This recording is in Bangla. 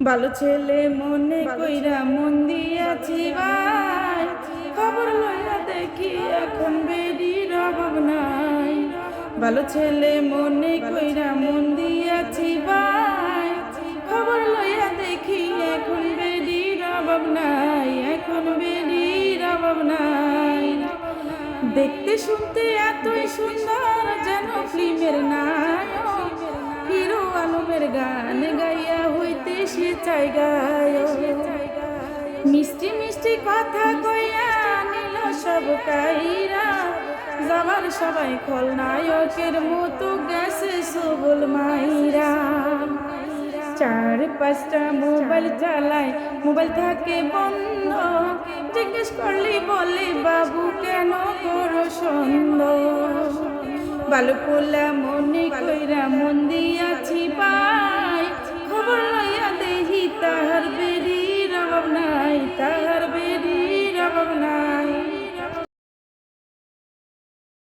ভালো ছেলে মনে কইরা মন দিয়াছি ভাই। খবর লইয়া দেখি এখন বেরির অভাব নাই। ভালো ছেলে মনে কইরা মন দিয়াছি ভাই। খবর লইয়া দেখি এখন বেরির অভাব নাই। এখন বেরির অভাব নাই। দেখতে শুনতে এতই সুন্দর যেন ফিল্মের নায়ক। হিরো আলমের গান গাইয়া হইতে গায়ক মিষ্টি মিষ্টি কথা কইয়া নিল সব কাইরা। যাবার সবাই খলনায়কের মতো গেছে সবল মাইরা। চার পাঁচটা মোবাইল চালায়, মোবাইল থাকে বন্ধ। জিজ্ঞেস করলি বলে বাবু, কেন করো সন্দেহ? ভালো পোলা মনে কইরা মন দিয়াছি পা